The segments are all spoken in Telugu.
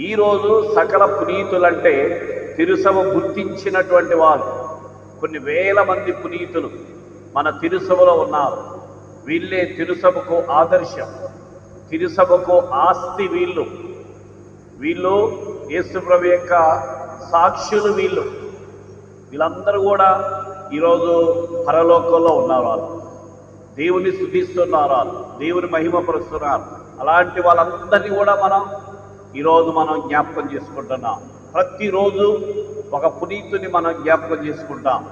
ఈరోజు సకల పునీతులంటే తిరుసభ గుర్తించినటువంటి వారు. కొన్ని వేల మంది పునీతులు మన తిరుసభలో ఉన్నారు. వీళ్ళే తిరుసభకు ఆదర్శం. తిరుసభకు ఆస్తి వీళ్ళు. వీళ్ళు యేసుప్రభు యొక్క సాక్షులు వీళ్ళు. వీళ్ళందరూ కూడా ఈరోజు పరలోకంలో ఉన్నారు వాళ్ళు. దేవుని స్థుతిస్తున్నారు వాళ్ళు. దేవుని మహిమపరుస్తున్నారు అలాంటి వాళ్ళందరినీ కూడా మనం ఈరోజు మనం జ్ఞాపకం చేసుకుంటున్నాం. ప్రతిరోజు ఒక పునీతుని మనం జ్ఞాపకం చేసుకుంటాం.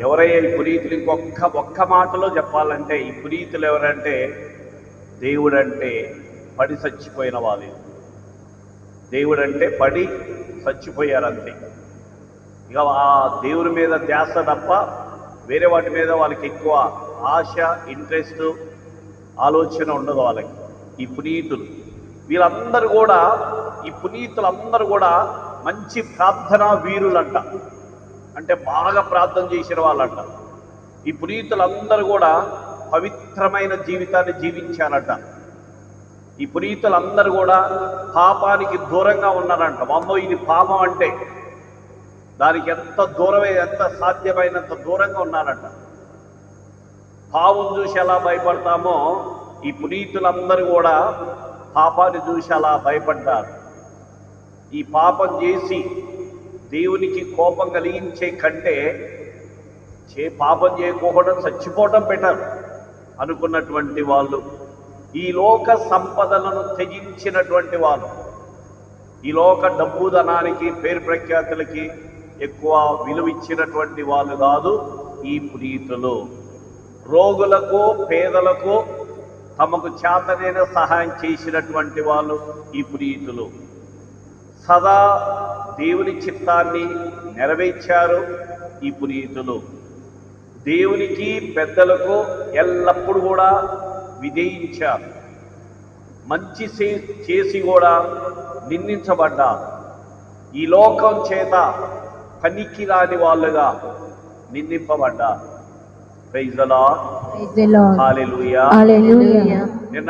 ఎవరయ్యా ఈ పునీతులు ఇంకొక్క ఒక్క మాటలో చెప్పాలంటే ఈ పునీతులు ఎవరంటే దేవుడంటే పడి చచ్చిపోయిన వాళ్ళు. దేవుడంటే పడి చచ్చిపోయారు అంతే ఇక ఆ దేవుని మీద ధ్యాస తప్ప వేరే వాటి మీద వాళ్ళకి ఎక్కువ ఆశ ఇంట్రెస్ట్ ఆలోచన ఉండదు వాళ్ళకి. ఈ పునీతులు. వీళ్ళందరూ కూడా ఈ పునీతులందరూ కూడా మంచి ప్రార్థనా వీరులంట. అంటే బాగా ప్రార్థన చేసిన వాళ్ళంట. ఈ పునీతులందరూ కూడా పవిత్రమైన జీవితాన్ని జీవించారట. ఈ పునీతులందరూ కూడా పాపానికి దూరంగా ఉన్నారంట. మామో ఇది పాపం అంటే దానికి ఎంత దూరమే ఎంత సాధ్యమైనంత దూరంగా ఉన్నారంట. పావును చూసి ఎలా భయపడతామో ఈ పునీతులందరూ కూడా పాపాన్ని చూసి అలా భయపడ్డారు. ఈ పాపం చేసి దేవునికి కోపం కలిగించే కంటే చే పాపం చేయకపోవడం చచ్చిపోవడం బెటర్ అనుకున్నటువంటి వాళ్ళు. ఈ లోక సంపదలను త్యజించినటువంటి వాళ్ళు. ఈ లోక డబ్బు ధనానికి పేరు ప్రఖ్యాతులకి ఎక్కువ విలువ ఇచ్చినటువంటి వాళ్ళు కాదు ఈ పునీతులు. రోగులకు పేదలకు తమకు చేతనైన సహాయం చేసినటువంటి వాళ్ళు ఈ పునీతులు. సదా దేవుని చిత్తాన్ని నెరవేర్చారు ఈ పునీతులు. దేవునికి పెద్దలకు ఎల్లప్పుడూ కూడా విజయించారు మంచి చే- చేసి కూడా నిందించబడ్డారు. ఈ లోకం చేత పనికి రాని వాళ్ళుగా నిందింపబడ్డారు. Praise the Lord. Praise the Lord. Hallelujah. Hallelujah.